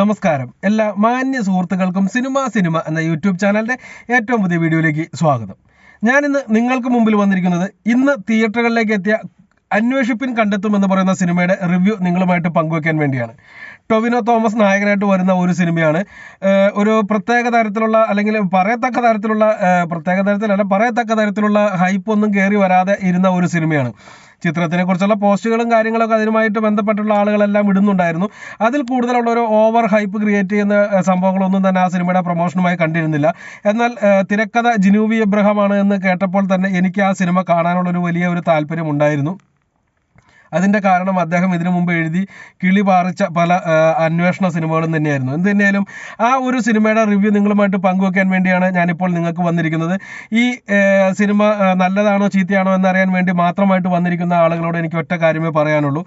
നമസ്കാരം. എല്ലാ മാന്യ സുഹൃത്തുക്കൾക്കും സിനിമ സിനിമ എന്ന യൂട്യൂബ് ചാനലിന്റെ ഏറ്റവും പുതിയ വീഡിയോയിലേക്ക് സ്വാഗതം. ഞാനിന്ന് നിങ്ങൾക്ക് മുമ്പിൽ വന്നിരിക്കുന്നത് ഇന്ന് തിയേറ്ററുകളിലേക്ക് എത്തിയ അന്വേഷിപ്പിൻ കണ്ടെത്തും എന്ന് പറയുന്ന സിനിമയുടെ റിവ്യൂ നിങ്ങളുമായിട്ട് പങ്കുവെക്കാൻ വേണ്ടിയാണ്. ടൊവിനോ തോമസ് നായകനായിട്ട് വരുന്ന ഒരു സിനിമയാണ്. ഒരു പ്രത്യേക തരത്തിലുള്ള അല്ലെങ്കിൽ പറയത്തക്ക തരത്തിലുള്ള പ്രത്യേക തരത്തിലല്ല പറയത്തക്ക തരത്തിലുള്ള ഹൈപ്പ് ഒന്നും കയറി വരാതെ ഇരുന്ന ഒരു സിനിമയാണ്. ചിത്രത്തിനെ കുറിച്ചുള്ള പോസ്റ്റുകളും കാര്യങ്ങളൊക്കെ അതിനുമായിട്ട് ബന്ധപ്പെട്ടുള്ള ആളുകളെല്ലാം ഇടുന്നുണ്ടായിരുന്നു. അതിൽ കൂടുതലുള്ള ഒരു ഓവർ ഹൈപ്പ് ക്രിയേറ്റ് ചെയ്യുന്ന സംഭവങ്ങളൊന്നും തന്നെ ആ സിനിമയുടെ പ്രൊമോഷനുമായി കണ്ടിരുന്നില്ല. എന്നാൽ തിരക്കഥ ജിനൂവി എബ്രഹാമാണ് എന്ന് കേട്ടപ്പോൾ തന്നെ എനിക്ക് ആ സിനിമ കാണാനുള്ള ഒരു വലിയ ഒരു താല്പര്യം ഉണ്ടായിരുന്നു അതിന്റെ കാരണം അദ്ദേഹം ഇതിനു മുമ്പ് എഴുതി കിളി പാറിച്ച പല അന്വേഷണ സിനിമകളും തന്നെയായിരുന്നു. എന്ത് തന്നെയായാലും ആ ഒരു സിനിമയുടെ റിവ്യൂ നിങ്ങളുമായിട്ട് പങ്കുവെക്കാൻ വേണ്ടിയാണ് ഞാനിപ്പോൾ നിങ്ങൾക്ക് വന്നിരിക്കുന്നത്. ഈ സിനിമ നല്ലതാണോ ചീത്തയാണോ എന്നറിയാൻ വേണ്ടി മാത്രമായിട്ട് വന്നിരിക്കുന്ന ആളുകളോട് എനിക്ക് ഒറ്റ കാര്യമേ പറയാനുള്ളൂ.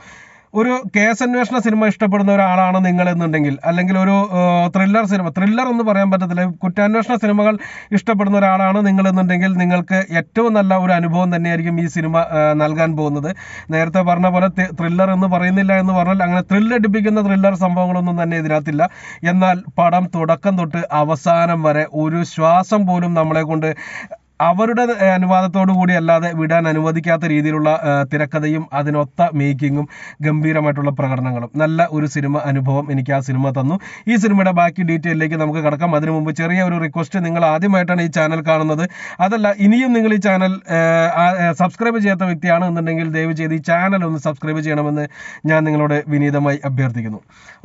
ഒരു കേസ് അന്വേഷണ സിനിമ ഇഷ്ടപ്പെടുന്ന ഒരാളാണ് നിങ്ങൾ എന്നുണ്ടെങ്കിൽ അല്ലെങ്കിൽ ഒരു ത്രില്ലർ സിനിമ ത്രില്ലർ എന്ന് പറയാൻ പറ്റത്തില്ല കുറ്റാന്വേഷണ സിനിമകൾ ഇഷ്ടപ്പെടുന്ന ഒരാളാണ് നിങ്ങൾ എന്നുണ്ടെങ്കിൽ നിങ്ങൾക്ക് ഏറ്റവും നല്ല ഒരു അനുഭവം തന്നെയായിരിക്കും ഈ സിനിമ നൽകാൻ പോകുന്നത്. നേരത്തെ പറഞ്ഞ പോലെ ത്രില്ലർ എന്ന് പറയുന്നില്ല എന്ന് പറഞ്ഞാൽ അങ്ങനെ ത്രില്ലടിപ്പിക്കുന്ന ത്രില്ലർ സംഭവങ്ങളൊന്നും തന്നെ ഇതിനകത്തില്ല. എന്നാൽ പടം തുടക്കം തൊട്ട് അവസാനം വരെ ഒരു ശ്വാസം പോലും നമ്മളെ കൊണ്ട് അവരുടെ അനുവാദത്തോടു കൂടി അല്ലാതെ വിടാൻ അനുവദിക്കാത്ത രീതിയിലുള്ള തിരക്കഥയും അതിനൊത്ത മേക്കിങ്ങും ഗംഭീരമായിട്ടുള്ള പ്രകടനങ്ങളും. നല്ല ഒരു സിനിമ അനുഭവം എനിക്ക് ആ സിനിമ തന്നു. ഈ സിനിമയുടെ ബാക്കി ഡീറ്റെയിലേക്ക് നമുക്ക് കടക്കാം. അതിനു മുമ്പ് ചെറിയ ഒരു റിക്വസ്റ്റ് നിങ്ങൾ ആദ്യമായിട്ടാണ് ഈ ചാനൽ കാണുന്നത്. അതല്ല ഇനിയും നിങ്ങൾ ഈ ചാനൽ സബ്സ്ക്രൈബ് ചെയ്യാത്ത വ്യക്തിയാണ് എന്നുണ്ടെങ്കിൽ ദയവ് ചെയ്ത് ഈ ചാനൽ ഒന്ന് സബ്സ്ക്രൈബ് ചെയ്യണമെന്ന് ഞാൻ നിങ്ങളോട് വിനീതമായി അഭ്യർത്ഥിക്കുന്നു.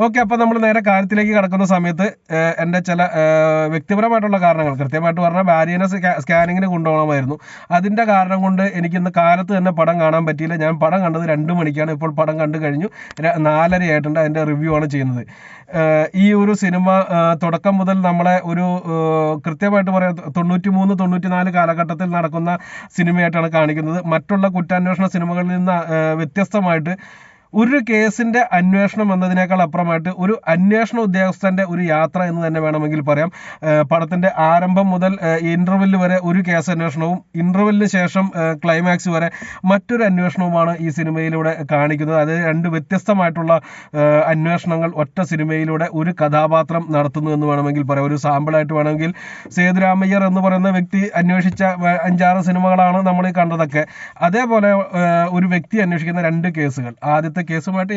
ഓക്കെ അപ്പോൾ നമ്മൾ നേരെ കാര്യത്തിലേക്ക് കടക്കുന്ന സമയത്ത് എന്റെ ചില വ്യക്തിപരമായിട്ടുള്ള കാരണങ്ങൾ. കൃത്യമായിട്ട് പറഞ്ഞാൽ ഭാര്യനെ സ്കാനിങ്ങിന് കൊണ്ടുപോകണമായിരുന്നു. അതിന്റെ കാരണം കൊണ്ട് എനിക്കിന്ന് കാലത്ത് തന്നെ പടം കാണാൻ പറ്റിയില്ല. ഞാൻ പടം കണ്ടത് രണ്ട് മണിക്കാണ്. ഇപ്പോൾ പടം കണ്ടു കഴിഞ്ഞു. നാലരയായിട്ടുണ്ട് അതിന്റെ റിവ്യൂ ആണ് ചെയ്യുന്നത്. ഈ ഒരു സിനിമ തുടക്കം മുതൽ നമ്മളെ ഒരു കൃത്യമായിട്ട് പറയാം തൊണ്ണൂറ്റി മൂന്ന് തൊണ്ണൂറ്റി നാല് കാലഘട്ടത്തിൽ നടക്കുന്ന സിനിമയായിട്ടാണ് കാണിക്കുന്നത്. മറ്റുള്ള കുറ്റാന്വേഷണ സിനിമകളിൽ നിന്ന് വ്യത്യസ്തമായിട്ട് ഒരു കേസിന്റെ അന്വേഷണം എന്നതിനേക്കാൾ അപ്പുറമായിട്ട് ഒരു അന്വേഷണ ഉദ്യോഗസ്ഥന്റെ ഒരു യാത്ര എന്ന് തന്നെ വേണമെങ്കിൽ പറയാം. പടത്തിന്റെ ആരംഭം മുതൽ ഇന്റർവെൽ വരെ ഒരു കേസ് അന്വേഷണവും ഇന്റർവെല്ലിന് ശേഷം ക്ലൈമാക്സ് വരെ മറ്റൊരു അന്വേഷണവുമാണ് ഈ സിനിമയിലൂടെ കാണിക്കുന്നത്. അത് രണ്ട് വ്യത്യസ്തമായിട്ടുള്ള അന്വേഷണങ്ങൾ ഒറ്റ സിനിമയിലൂടെ ഒരു കഥാപാത്രം നടത്തുന്നു എന്ന് വേണമെങ്കിൽ പറയാം. ഒരു സാമ്പിളായിട്ട് വേണമെങ്കിൽ സേതുരാമയ്യർ എന്ന് പറയുന്ന വ്യക്തി അന്വേഷിച്ച അഞ്ചാറ് സിനിമകളാണ് നമ്മൾ കണ്ടതൊക്കെ. അതേപോലെ ഒരു വ്യക്തി അന്വേഷിക്കുന്ന രണ്ട് കേസുകൾ. ആദ്യത്തെ കേസുമായിട്ട്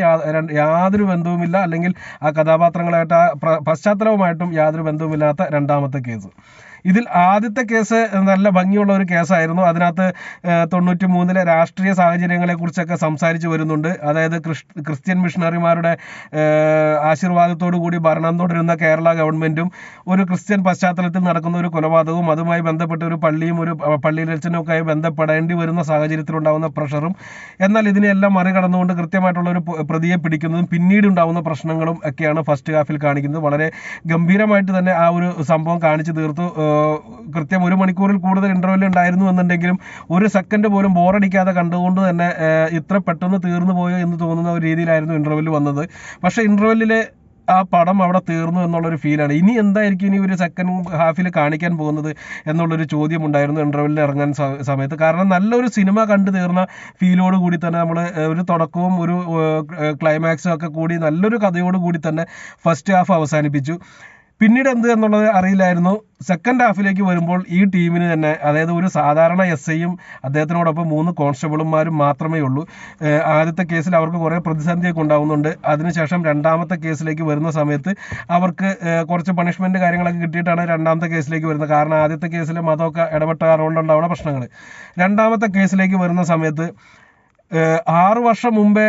യാതൊരു ബന്ധവുമില്ല. അല്ലെങ്കിൽ ആ കഥാപാത്രങ്ങളായിട്ട് ആ പശ്ചാത്തലവുമായിട്ടും യാതൊരു ബന്ധവുമില്ലാത്ത രണ്ടാമത്തെ കേസ്. ഇതിൽ ആദ്യത്തെ കേസ് നല്ല ഭംഗിയുള്ള ഒരു കേസായിരുന്നു. അതിനകത്ത് തൊണ്ണൂറ്റി മൂന്നിലെ രാഷ്ട്രീയ സാഹചര്യങ്ങളെ കുറിച്ചൊക്കെ സംസാരിച്ചു വരുന്നുണ്ട്. അതായത് ക്രിസ്ത്യൻ മിഷണറിമാരുടെ ആശീർവാദത്തോടു കൂടി ഭരണം തുടരുന്ന കേരള ഗവൺമെന്റും ഒരു ക്രിസ്ത്യൻ പശ്ചാത്തലത്തിൽ നടക്കുന്ന ഒരു കൊലപാതകവും അതുമായി ബന്ധപ്പെട്ട ഒരു പള്ളിയും ഒരു പള്ളിയിലച്ചനും ഒക്കെ ബന്ധപ്പെടേണ്ടി വരുന്ന സാഹചര്യത്തിലുണ്ടാവുന്ന പ്രഷറും എന്നാൽ ഇതിനെല്ലാം മറികടന്നുകൊണ്ട് കൃത്യമായിട്ടുള്ള ഒരു പ്രതിയെ പിടിക്കുന്നതും പിന്നീട് ഉണ്ടാകുന്ന പ്രശ്നങ്ങളും ഒക്കെയാണ് ഫസ്റ്റ് ഹാഫിൽ കാണിക്കുന്നത്. വളരെ ഗംഭീരമായിട്ട് തന്നെ ആ ഒരു സംഭവം കാണിച്ചു തീർത്തു. കൃത്യം ഒരു മണിക്കൂറിൽ കൂടുതൽ ഇന്റർവെൽ ഉണ്ടായിരുന്നു എന്നുണ്ടെങ്കിലും ഒരു സെക്കൻഡ് പോലും ബോറടിക്കാതെ കണ്ടുകൊണ്ട് തന്നെ ഇത്ര പെട്ടെന്ന് തീർന്നു പോയോ എന്ന് തോന്നുന്ന ഒരു രീതിയിലായിരുന്നു ഇന്റർവെൽ വന്നത്. പക്ഷേ ഇന്റർവെല്ലിൽ ആ പടം അവിടെ തീർന്നു എന്നുള്ളൊരു ഫീലാണ് ഇനി എന്തായിരിക്കും ഇനി ഒരു സെക്കൻഡ് ഹാഫിൽ കാണിക്കാൻ പോകുന്നത് എന്നുള്ളൊരു ചോദ്യം ഉണ്ടായിരുന്നു ഇന്റർവെല്ലിൽ ഇറങ്ങാൻ സമയത്ത്. കാരണം നല്ലൊരു സിനിമ കണ്ടു തീർന്ന ഫീലോട് കൂടി തന്നെ നമ്മൾ ഒരു തുടക്കവും ഒരു ക്ലൈമാക്സും ഒക്കെ കൂടി നല്ലൊരു കഥയോട് കൂടി തന്നെ ഫസ്റ്റ് ഹാഫ് അവസാനിപ്പിച്ചു. പിന്നീട് എന്ത് എന്നുള്ളത് അറിയില്ലായിരുന്നു. സെക്കൻഡ് ഹാഫിലേക്ക് വരുമ്പോൾ ഈ ടീമിന് തന്നെ അതായത് ഒരു സാധാരണ എസ് ഐയും അദ്ദേഹത്തിനോടൊപ്പം മൂന്ന് കോൺസ്റ്റബിളുമാരും മാത്രമേ ഉള്ളൂ. ആദ്യത്തെ കേസിൽ അവർക്ക് കുറേ പ്രതിസന്ധിയൊക്കെ ഉണ്ടാവുന്നുണ്ട്. അതിനുശേഷം രണ്ടാമത്തെ കേസിലേക്ക് വരുന്ന സമയത്ത് അവർക്ക് കുറച്ച് പണിഷ്മെന്റ് കാര്യങ്ങളൊക്കെ കിട്ടിയിട്ടാണ് രണ്ടാമത്തെ കേസിലേക്ക് വരുന്നത്. കാരണം ആദ്യത്തെ കേസിൽ മതമൊക്കെ ഇടപെട്ട അതുകൊണ്ടുണ്ടാവുന്ന പ്രശ്നങ്ങൾ രണ്ടാമത്തെ കേസിലേക്ക് വരുന്ന സമയത്ത് ആറ് വർഷം മുമ്പേ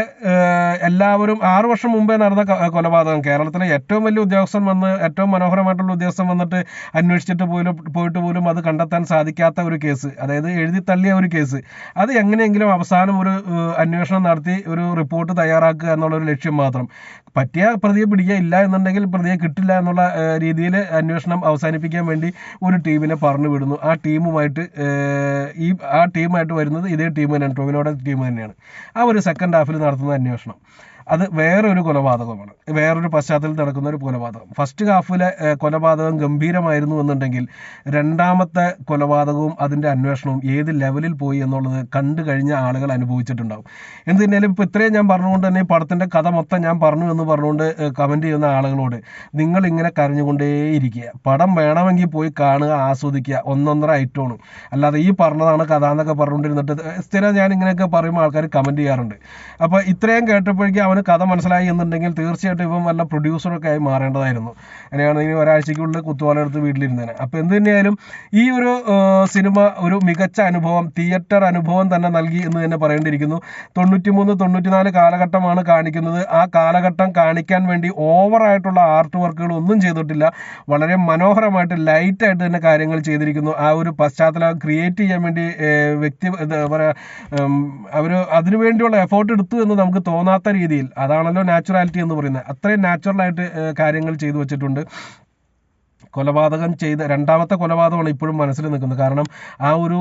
എല്ലാവരും ആറ് വർഷം മുമ്പേ നടന്ന കൊലപാതകം. കേരളത്തിലെ ഏറ്റവും വലിയ ഉദ്യോഗസ്ഥൻ വന്ന് ഏറ്റവും മനോഹരമായിട്ടുള്ള ഉദ്യോഗസ്ഥൻ വന്നിട്ട് അന്വേഷിച്ചിട്ട് പോലും പോയിട്ട് പോലും അത് കണ്ടെത്താൻ സാധിക്കാത്ത ഒരു കേസ്. അതായത് എഴുതി തള്ളിയ ഒരു കേസ്. അത് എങ്ങനെയെങ്കിലും അവസാനം ഒരു അന്വേഷണം നടത്തി ഒരു റിപ്പോർട്ട് തയ്യാറാക്കുക എന്നുള്ള ഒരു ലക്ഷ്യം മാത്രം. പറ്റിയ പ്രതിയെ പിടിക്കുക ഇല്ല എന്നുണ്ടെങ്കിൽ പ്രതിയെ കിട്ടില്ല എന്നുള്ള രീതിയിൽ അന്വേഷണം അവസാനിപ്പിക്കാൻ വേണ്ടി ഒരു ടീമിനെ പറഞ്ഞു വിടുന്നു. ആ ടീമുമായിട്ട് ഈ ആ ടീമായിട്ട് വരുന്നത് ഇതേ ടീം തന്നെയാണ്. ടോവിനോടെ ടീം തന്നെയാണ്. ആ ഒരു സെക്കൻഡ് ഹാഫിൽ നടത്തുന്ന അന്വേഷണം. അത് വേറൊരു കൊലപാതകമാണ്. വേറൊരു പശ്ചാത്തലത്തിൽ നടക്കുന്ന ഒരു കൊലപാതകം. ഫസ്റ്റ് ഹാഫിലെ കൊലപാതകം ഗംഭീരമായിരുന്നു എന്നുണ്ടെങ്കിൽ രണ്ടാമത്തെ കൊലപാതകവും അതിന്റെ അന്വേഷണവും ഏത് ലെവലിൽ പോയി എന്നുള്ളത് കണ്ടു കഴിഞ്ഞ ആളുകൾ അനുഭവിച്ചിട്ടുണ്ടാവും. എന്ത് തന്നെയാലും ഇപ്പോൾ ഇത്രയും ഞാൻ പറഞ്ഞുകൊണ്ട് തന്നെ പടത്തിന്റെ കഥ മൊത്തം ഞാൻ പറഞ്ഞു എന്ന് പറഞ്ഞുകൊണ്ട് കമന്റ് ചെയ്യുന്ന ആളുകളോട് നിങ്ങൾ ഇങ്ങനെ കരഞ്ഞുകൊണ്ടേയിരിക്കുക. പടം വേണമെങ്കിൽ പോയി കാണുക ആസ്വദിക്കുക ഒന്നൊന്നര ഐറ്റമാണ്. അല്ലാതെ ഈ പറഞ്ഞതാണ് കഥ എന്നൊക്കെ പറഞ്ഞുകൊണ്ടിരുന്നിട്ട് സ്ഥിരം ഞാൻ ഇങ്ങനെയൊക്കെ പറയുമ്പോൾ ആൾക്കാർ കമന്റ് ചെയ്യാറുണ്ട്. അപ്പോൾ ഇത്രയും കേട്ടപ്പോഴേക്കും അവന് കഥ മനസ്സിലായി എന്നുണ്ടെങ്കിൽ തീർച്ചയായിട്ടും ഇവൻ വല്ല പ്രൊഡ്യൂസറൊക്കെ ആയി മാറേണ്ടതായിരുന്നു. അങ്ങനെയാണ് ഇനി ഒരാഴ്ചയ്ക്കുള്ളിൽ കുത്തുവാലെടുത്ത് വീട്ടിലിരുന്നേനെ അപ്പോൾ എന്ത് തന്നെയായാലും ഈ ഒരു സിനിമ ഒരു മികച്ച അനുഭവം തിയേറ്റർ അനുഭവം തന്നെ നൽകി എന്ന് തന്നെ പറയേണ്ടിയിരിക്കുന്നു. തൊണ്ണൂറ്റിമൂന്ന് തൊണ്ണൂറ്റിനാല് കാലഘട്ടമാണ് കാണിക്കുന്നത്. ആ കാലഘട്ടം കാണിക്കാൻ വേണ്ടി ഓവറായിട്ടുള്ള ആർട്ട് വർക്കുകൾ ഒന്നും ചെയ്തിട്ടില്ല. വളരെ മനോഹരമായിട്ട് ലൈറ്റായിട്ട് തന്നെ കാര്യങ്ങൾ ചെയ്തിരിക്കുന്നു. ആ ഒരു പശ്ചാത്തലം ക്രിയേറ്റ് ചെയ്യാൻ വേണ്ടി വ്യക്തി എന്താ പറയുക അവർ അതിനുവേണ്ടിയുള്ള എഫേർട്ട് എടുത്തു എന്ന് നമുക്ക് തോന്നാത്ത രീതിയിൽ അതാണല്ലോ നാച്ചുറാലിറ്റി എന്ന് പറയുന്നത്. അത്രയും നാച്ചുറലായിട്ട് കാര്യങ്ങൾ ചെയ്തു വെച്ചിട്ടുണ്ട്. കൊലപാതകം ചെയ്ത രണ്ടാമത്തെ കൊലപാതകമാണ് ഇപ്പോഴും മനസ്സിൽ നിൽക്കുന്നത്. കാരണം ആ ഒരു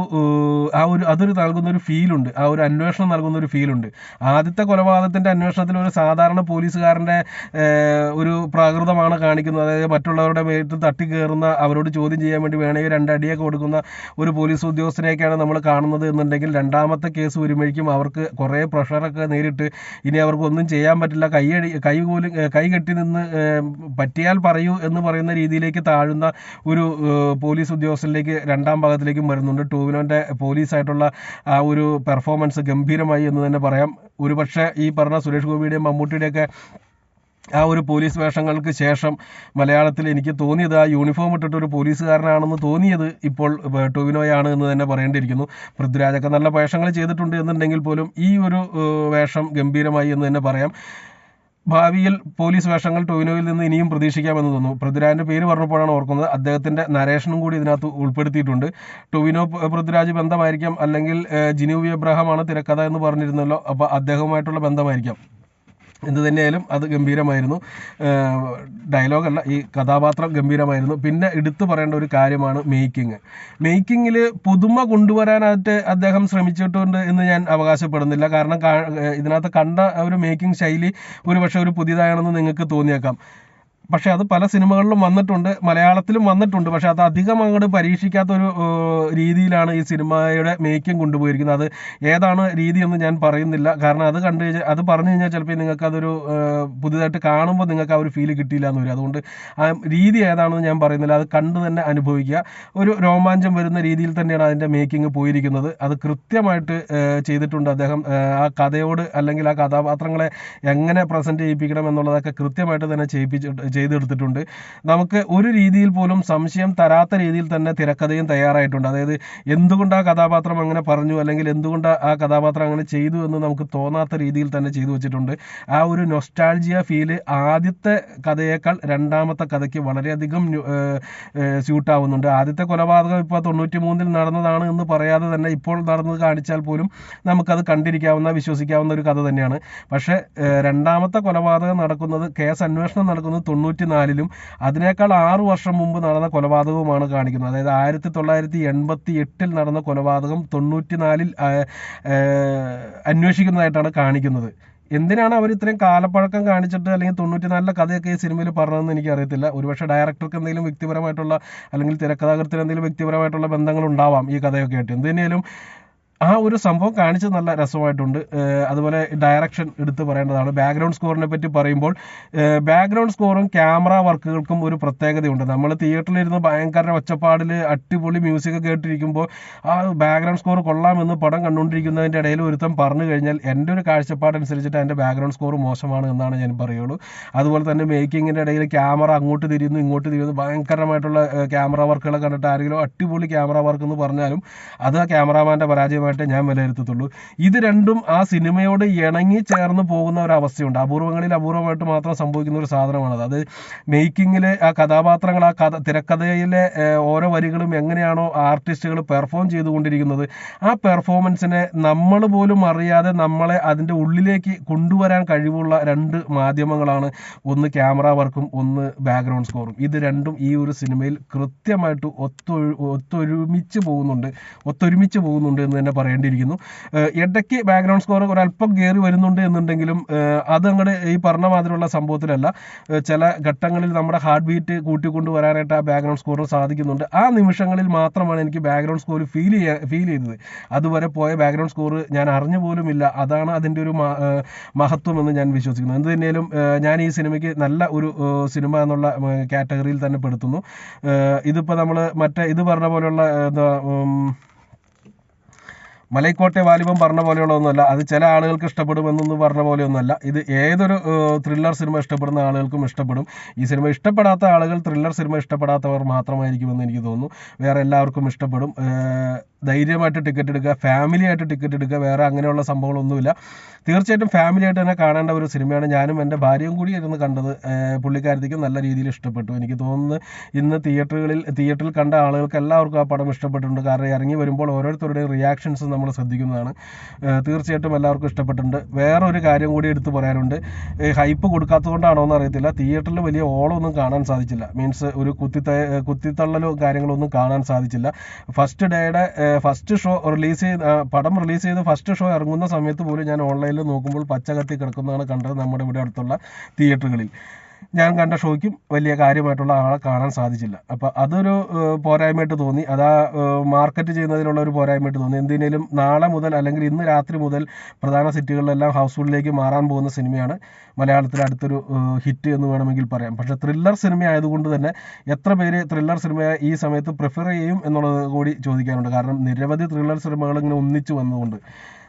ആ ഒരു അതൊരു നൽകുന്ന ഒരു ഫീലുണ്ട് ആ ഒരു അന്വേഷണം നൽകുന്ന ഒരു ഫീലുണ്ട് ആദ്യത്തെ കൊലപാതകത്തിന്റെ അന്വേഷണത്തിൽ ഒരു സാധാരണ പോലീസുകാരന്റെ ഒരു പ്രാകൃതമാണ് കാണിക്കുന്നത്. അതായത് മറ്റുള്ളവരുടെ മേത്ത് തട്ടി കയറുന്ന അവരോട് ചോദ്യം ചെയ്യാൻ വേണ്ടി വേണമെങ്കിൽ രണ്ടടിയൊക്കെ കൊടുക്കുന്ന ഒരു പോലീസ് ഉദ്യോഗസ്ഥനെയൊക്കെയാണ് നമ്മൾ കാണുന്നത് എന്നുണ്ടെങ്കിൽ രണ്ടാമത്തെ കേസ് വരുമ്പോഴേക്കും അവർക്ക് കുറേ പ്രഷറൊക്കെ നേരിട്ട് ഇനി അവർക്കൊന്നും ചെയ്യാൻ പറ്റില്ല. കൈയടി കൈ പോലും കൈ കെട്ടി നിന്ന് പറ്റിയാൽ പറയൂ എന്ന് പറയുന്ന രീതിയിലേക്ക് താഴുന്ന ഒരു പോലീസ് ഉദ്യോഗസ്ഥനിലേക്ക് രണ്ടാം ഭാഗത്തിലേക്കും വരുന്നുണ്ട് ടൂവിനോന്റെ പോലീസായിട്ടുള്ള ആ ഒരു പെർഫോമൻസ് ഗംഭീരമായി എന്ന് തന്നെ പറയാം. ഒരുപക്ഷെ ഈ പറഞ്ഞ സുരേഷ് ഗോപിയുടെയും മമ്മൂട്ടിയുടെയൊക്കെ ആ ഒരു പോലീസ് വേഷങ്ങൾക്ക് ശേഷം മലയാളത്തിൽ എനിക്ക് തോന്നിയത് ആ യൂണിഫോം ഇട്ടിട്ട് ഒരു പോലീസുകാരനാണെന്ന് തോന്നിയത് ഇപ്പോൾ ടൊവിനോയാണ് എന്ന് തന്നെ പറയേണ്ടിയിരിക്കുന്നു. പൃഥ്വിരാജൊക്കെ നല്ല വേഷങ്ങൾ ചെയ്തിട്ടുണ്ട് എന്നുണ്ടെങ്കിൽ പോലും ഈ ഒരു വേഷം ഗംഭീരമായി എന്ന് തന്നെ പറയാം. ഭാവിയിൽ പോലീസ് വേഷങ്ങൾ ടൊവിനോയിൽ നിന്ന് ഇനിയും പ്രതീക്ഷിക്കാമെന്ന് തോന്നുന്നു. പൃഥ്വിരാജിന്റെ പേര് പറഞ്ഞപ്പോഴാണ് ഓർക്കുന്നത്. അദ്ദേഹത്തിന്റെ നരേഷനും കൂടി ഇതിനകത്ത് ഉൾപ്പെടുത്തിയിട്ടുണ്ട്. ടൊവിനോ പൃഥ്വിരാജ് ബന്ധമായിരിക്കാം അല്ലെങ്കിൽ ഏഹ്, ജിനു വി എബ്രഹാമാണ് തിരക്കഥ എന്ന് പറഞ്ഞിരുന്നല്ലോ. അപ്പോൾ അദ്ദേഹവുമായിട്ടുള്ള ബന്ധമായിരിക്കാം. എന്ത് തന്നെയായാലും അത് ഗംഭീരമായിരുന്നു. ഡയലോഗല്ല ഈ കഥാപാത്രം ഗംഭീരമായിരുന്നു. പിന്നെ എടുത്തു പറയേണ്ട ഒരു കാര്യമാണ് മേക്കിംഗ് മേക്കിങ്ങിൽ പുതുമ കൊണ്ടുവരാനായിട്ട് അദ്ദേഹം ശ്രമിച്ചിട്ടുണ്ട് എന്ന് ഞാൻ അവകാശപ്പെടുന്നില്ല. കാരണം ഇതിനകത്ത് കണ്ട ഒരു മേക്കിംഗ് ശൈലി ഒരു പക്ഷേ ഒരു പുതിയതാണെന്ന് നിങ്ങൾക്ക് തോന്നിയേക്കാം. പക്ഷെ അത് പല സിനിമകളിലും വന്നിട്ടുണ്ട് മലയാളത്തിലും വന്നിട്ടുണ്ട്. പക്ഷെ അത് അധികം അങ്ങോട്ട് പരീക്ഷിക്കാത്ത ഒരു രീതിയിലാണ് ഈ സിനിമയുടെ മേക്കിംഗ് കൊണ്ടുപോയിരിക്കുന്നത്. അത് ഏതാണ് എന്ന് ഞാൻ പറയുന്നില്ല. കാരണം അത് കണ്ടു കഴിഞ്ഞാൽ അത് പറഞ്ഞു കഴിഞ്ഞാൽ ചിലപ്പോൾ നിങ്ങൾക്ക് അതൊരു പുതിയതായിട്ട് കാണുമ്പോൾ നിങ്ങൾക്ക് ആ ഒരു ഫീൽ കിട്ടിയില്ല എന്ന് വരും. അതുകൊണ്ട് ആ രീതി ഏതാണെന്ന് ഞാൻ പറയുന്നില്ല. അത് കണ്ടു തന്നെ അനുഭവിക്കുക. ഒരു രോമാഞ്ചം വരുന്ന രീതിയിൽ തന്നെയാണ് അതിന്റെ മേക്കിംഗ് പോയിരിക്കുന്നത്. അത് കൃത്യമായിട്ട് ചെയ്തിട്ടുണ്ട് അദ്ദേഹം. ആ കഥയോട് അല്ലെങ്കിൽ ആ കഥാപാത്രങ്ങളെ എങ്ങനെ പ്രസന്റ് ചെയ്യിപ്പിക്കണം എന്നുള്ളതൊക്കെ കൃത്യമായിട്ട് തന്നെ ചെയ്യിപ്പിച്ചിട്ട് ചെയ്തെടുത്തിട്ടുണ്ട്. നമുക്ക് ഒരു രീതിയിൽ പോലും സംശയം തരാത്ത രീതിയിൽ തന്നെ തിരക്കഥയും തയ്യാറായിട്ടുണ്ട്. അതായത് എന്തുകൊണ്ട് ആ കഥാപാത്രം അങ്ങനെ പറഞ്ഞു അല്ലെങ്കിൽ എന്തുകൊണ്ട് ആ കഥാപാത്രം അങ്ങനെ ചെയ്തു എന്ന് നമുക്ക് തോന്നാത്ത രീതിയിൽ തന്നെ ചെയ്തു വെച്ചിട്ടുണ്ട്. ആ ഒരു നൊസ്റ്റാൾജിയ ഫീൽ ആദ്യത്തെ കഥയേക്കാൾ രണ്ടാമത്തെ കഥയ്ക്ക് വളരെയധികം സ്യൂട്ട് ആവുന്നുണ്ട് ആദ്യത്തെ കൊലപാതകം ഇപ്പോൾ തൊണ്ണൂറ്റി മൂന്നിൽ നടന്നതാണ് എന്ന് പറയാതെ തന്നെ ഇപ്പോൾ നടന്നത് കാണിച്ചാൽ പോലും നമുക്കത് കണ്ടിരിക്കാവുന്ന വിശ്വസിക്കാവുന്ന ഒരു കഥ തന്നെയാണ്. പക്ഷേ രണ്ടാമത്തെ കൊലപാതകം നടക്കുന്നത് കേസ് അന്വേഷണം നടക്കുന്നത് തൊണ്ണൂറ്റി നാലിലും അതിനേക്കാൾ ആറ് വർഷം മുമ്പ് നടന്ന കൊലപാതകവുമാണ് കാണിക്കുന്നത്. അതായത് ആയിരത്തി തൊള്ളായിരത്തി എൺപത്തി എട്ടിൽ നടന്ന കൊലപാതകം തൊണ്ണൂറ്റി നാലിൽ അന്വേഷിക്കുന്നതായിട്ടാണ് കാണിക്കുന്നത്. എന്തിനാണ് അവർ ഇത്രയും കാലപ്പഴക്കം കാണിച്ചിട്ട് അല്ലെങ്കിൽ തൊണ്ണൂറ്റിനാലിലെ കഥയൊക്കെ ഈ സിനിമയിൽ പറഞ്ഞതെന്ന് എനിക്ക് അറിയത്തില്ല ഒരുപക്ഷെ ഡയറക്ടർക്ക് എന്തെങ്കിലും വ്യക്തിപരമായിട്ടുള്ള അല്ലെങ്കിൽ തിരക്കഥാകൃത്തിന് എന്തെങ്കിലും വ്യക്തിപരമായിട്ടുള്ള ബന്ധങ്ങൾ ഉണ്ടാവാം ഈ കഥയൊക്കെ ആയിട്ട്. എന്ത് തന്നെയാലും ആ ഒരു സംഭവം കാണിച്ചത് നല്ല രസമായിട്ടുണ്ട്. അതുപോലെ ഡയറക്ഷൻ എടുത്ത് പറയേണ്ടതാണ്. ബാക്ക്ഗ്രൗണ്ട് സ്കോറിനെ പറ്റി പറയുമ്പോൾ ബാക്ക്ഗ്രൗണ്ട് സ്കോറും ക്യാമറ വർക്കുകൾക്കും ഒരു പ്രത്യേകതയുണ്ട്. നമ്മൾ തിയേറ്ററിലിരുന്ന് ഭയങ്കര ഒച്ചപ്പാടിൽ അടിപൊളി മ്യൂസിക് കേട്ടിരിക്കുമ്പോൾ ആ ബാക്ക്ഗ്രൗണ്ട് സ്കോർ കൊള്ളാമെന്ന് പടം കണ്ടുകൊണ്ടിരിക്കുന്നതിന്റെ ഇടയിൽ ഒരുത്തം പറഞ്ഞു കഴിഞ്ഞാൽ എന്റെ ഒരു കാഴ്ചപ്പാടനുസരിച്ചിട്ട് അതിന്റെ ബാക്ക്ഗ്രൗണ്ട് സ്കോർ മോശമാണ് എന്നാണ് ഞാൻ പറയുള്ളൂ. അതുപോലെ തന്നെ മേക്കിങ്ങിന്റെ ഇടയിൽ ക്യാമറ അങ്ങോട്ട് തിരിയുന്നു ഇങ്ങോട്ട് തിരിയുന്നു. ഭയങ്കരമായിട്ടുള്ള ക്യാമറ വർക്കുകളെ കണ്ടിട്ട് ആരെങ്കിലും അടിപൊളി ക്യാമറ വർക്ക് എന്ന് പറഞ്ഞാലും അത് ആ ക്യാമറാമാന്റെ പരാജയമായിട്ട് ഞാൻ വിലയിരുത്തത്തുള്ളൂ. ഇത് രണ്ടും ആ സിനിമയോട് ഇണങ്ങി ചേർന്ന് പോകുന്ന ഒരു അവസ്ഥയുണ്ട്. അപൂർവങ്ങളിൽ അപൂർവമായിട്ട് മാത്രം സംഭവിക്കുന്ന ഒരു സാധനമാണത്. അത് മേക്കിങ്ങിലെ ആ കഥാപാത്രങ്ങൾ ആ കഥ തിരക്കഥയിലെ ഓരോ വരികളും എങ്ങനെയാണോ ആർട്ടിസ്റ്റുകൾ പെർഫോം ചെയ്തുകൊണ്ടിരിക്കുന്നത്. ആ പെർഫോമൻസിനെ നമ്മൾ പോലും അറിയാതെ നമ്മളെ അതിന്റെ ഉള്ളിലേക്ക് കൊണ്ടുവരാൻ കഴിവുള്ള രണ്ട് മാധ്യമങ്ങളാണ്. ഒന്ന് ക്യാമറ വർക്കും ഒന്ന് ബാക്ക്ഗ്രൗണ്ട് സ്കോറും ഇത് രണ്ടും ഈ ഒരു സിനിമയിൽ കൃത്യമായിട്ട് ഒത്തൊഴു ഒത്തൊരുമിച്ച് പോകുന്നുണ്ട്. ഒത്തൊരുമിച്ച് പോകുന്നുണ്ട് എന്ന് തന്നെ പറയേണ്ടിയിരിക്കുന്നു. ഏഹ് ഇടയ്ക്ക് ബാക്ക്ഗ്രൗണ്ട് സ്കോർ ഒരല്പം കയറി വരുന്നുണ്ട് എന്നുണ്ടെങ്കിലും അത് അങ്ങോട്ട് ഈ പറഞ്ഞ മാതിരിയുള്ള സംഭവത്തിലല്ല. ചില ഘട്ടങ്ങളിൽ നമ്മുടെ ഹാർട്ട് ബീറ്റ് കൂട്ടിക്കൊണ്ട് വരാനായിട്ട് ആ ബാക്ക്ഗ്രൗണ്ട് സ്കോറിന് സാധിക്കുന്നുണ്ട്. ആ നിമിഷങ്ങളിൽ മാത്രമാണ് എനിക്ക് ബാക്ക്ഗ്രൗണ്ട് സ്കോർ ഫീൽ ചെയ്യാൻ ഫീൽ ചെയ്തത്. അതുവരെ പോയ ബാക്ക്ഗ്രൗണ്ട് സ്കോർ ഞാൻ അറിഞ്ഞു പോലുമില്ല. അതാണ് അതിന്റെ ഒരു മഹത്വം എന്ന് ഞാൻ വിശ്വസിക്കുന്നു. എന്ത് തന്നെയാലും ഞാൻ ഈ സിനിമയ്ക്ക് നല്ല ഒരു സിനിമ എന്നുള്ള കാറ്റഗറിയിൽ തന്നെ പെടുത്തുന്നു. ഇതിപ്പോൾ നമ്മൾ മറ്റേ ഇത് പറഞ്ഞ പോലെയുള്ള എന്താ മലൈക്കോട്ടെ വാലിബം പറഞ്ഞ പോലെയുള്ള ഒന്നുമല്ല അത് ചില ആളുകൾക്ക് ഇഷ്ടപ്പെടുമെന്നൊന്നും പറഞ്ഞ പോലെയൊന്നുമല്ല. ഇത് ഏതൊരു ത്രില്ലർ സിനിമ ഇഷ്ടപ്പെടുന്ന ആളുകൾക്കും ഇഷ്ടപ്പെടും. ഈ സിനിമ ഇഷ്ടപ്പെടാത്ത ആളുകൾ ത്രില്ലർ സിനിമ ഇഷ്ടപ്പെടാത്തവർ മാത്രമായിരിക്കുമെന്ന് എനിക്ക് തോന്നുന്നു. വേറെ എല്ലാവർക്കും ഇഷ്ടപ്പെടും. ധൈര്യമായിട്ട് ടിക്കറ്റ് എടുക്കുക ഫാമിലി ആയിട്ട് ടിക്കറ്റ് എടുക്കുക വേറെ അങ്ങനെയുള്ള സംഭവങ്ങളൊന്നുമില്ല. തീർച്ചയായിട്ടും ഫാമിലി ആയിട്ട് തന്നെ കാണേണ്ട ഒരു സിനിമയാണ് ഞാനും എന്റെ ഭാര്യയും കൂടി ഇരുന്ന് കണ്ടത് പുള്ളിക്കാരത്തേക്കും നല്ല രീതിയിൽ ഇഷ്ടപ്പെട്ടു. എനിക്ക് തോന്നുന്നു ഇന്ന് തിയേറ്ററുകളിൽ തിയേറ്ററിൽ കണ്ട ആളുകൾക്ക് എല്ലാവർക്കും ആ പടം ഇഷ്ടപ്പെട്ടിട്ടുണ്ട്. കാരണം ഇറങ്ങി വരുമ്പോൾ ഓരോരുത്തരുടെയും റിയാക്ഷൻസ് നമ്മൾ ശ്രദ്ധിക്കുന്നതാണ്. തീർച്ചയായിട്ടും എല്ലാവർക്കും ഇഷ്ടപ്പെട്ടിട്ടുണ്ട്. വേറൊരു കാര്യം കൂടി എടുത്തു പറയാനുണ്ട്. ഹൈപ്പ് കൊടുക്കാത്തതുകൊണ്ടാണോ എന്ന് അറിയത്തില്ല. തിയേറ്ററിൽ വലിയ ഓളമൊന്നും കാണാൻ സാധിച്ചില്ല. മീൻസ് ഒരു കുത്തി കുത്തിത്തള്ളലോ കാര്യങ്ങളൊന്നും കാണാൻ സാധിച്ചില്ല. ഫസ്റ്റ് ഡേയുടെ ഫസ്റ്റ് ഷോ റിലീസ് ചെയ്ത് പടം റിലീസ് ചെയ്ത് ഫസ്റ്റ് ഷോ ഇറങ്ങുന്ന സമയത്ത് പോലും ഞാൻ ഓൺലൈനിൽ നോക്കുമ്പോൾ പച്ച കത്തി കിടക്കുന്നതാണ് കണ്ടത് നമ്മുടെ ഇവിടെ അടുത്തുള്ള തിയേറ്ററുകളിൽ ഞാൻ കണ്ട ഷോയ്ക്കും വലിയ കാര്യമായിട്ടുള്ള ആളെ കാണാൻ സാധിച്ചില്ല. അപ്പോൾ അതൊരു പോരായ്മയായിട്ട് തോന്നി. അതാ മാർക്കറ്റ് ചെയ്യുന്നതിലുള്ള ഒരു പോരായ്മയായിട്ട് തോന്നി. എന്തിനേലും നാളെ മുതൽ അല്ലെങ്കിൽ ഇന്ന് രാത്രി മുതൽ പ്രധാന സിറ്റികളിലെല്ലാം ഹൗസ്ഫുള്ളിലേക്ക് മാറാൻ പോകുന്ന സിനിമയാണ് മലയാളത്തിലെ അടുത്തൊരു ഹിറ്റ് എന്ന് വേണമെങ്കിൽ പറയാം. പക്ഷെ ത്രില്ലർ സിനിമ ആയതുകൊണ്ട് തന്നെ എത്ര പേര് ത്രില്ലർ സിനിമ ഈ സമയത്ത് പ്രിഫർ ചെയ്യും എന്നുള്ളത് കൂടി ചോദിക്കാനുണ്ട്. കാരണം നിരവധി ത്രില്ലർ സിനിമകൾ ഇങ്ങനെ ഒന്നിച്ചു വന്നുകൊണ്ട്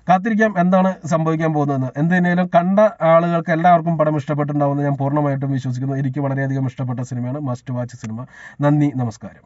കാത്തിരിക്കാം. എന്താണ് സംഭവിക്കാൻ പോകുന്നതെന്ന് എന്തിനേലും കണ്ട ആളുകൾക്ക് എല്ലാവർക്കും പടം ഇഷ്ടപ്പെട്ടിട്ടുണ്ടാവുമെന്ന് ഞാൻ പൂർണമായിട്ടും വിശ്വസിക്കുന്നു. എനിക്ക് വളരെയധികം ഇഷ്ടപ്പെട്ട സിനിമയാണ് മസ്റ്റ് വാച്ച് സിനിമ നന്ദി നമസ്കാരം.